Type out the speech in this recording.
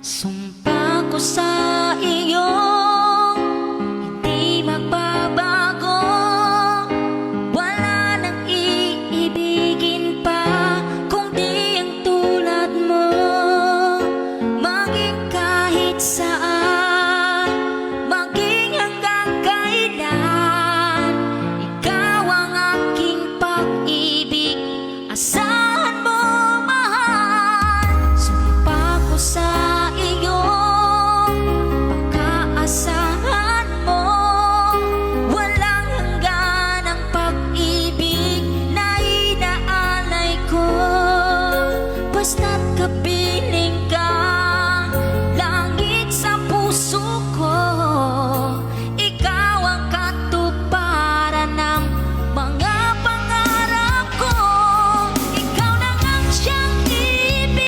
Sumpa ko sa Stop the beat.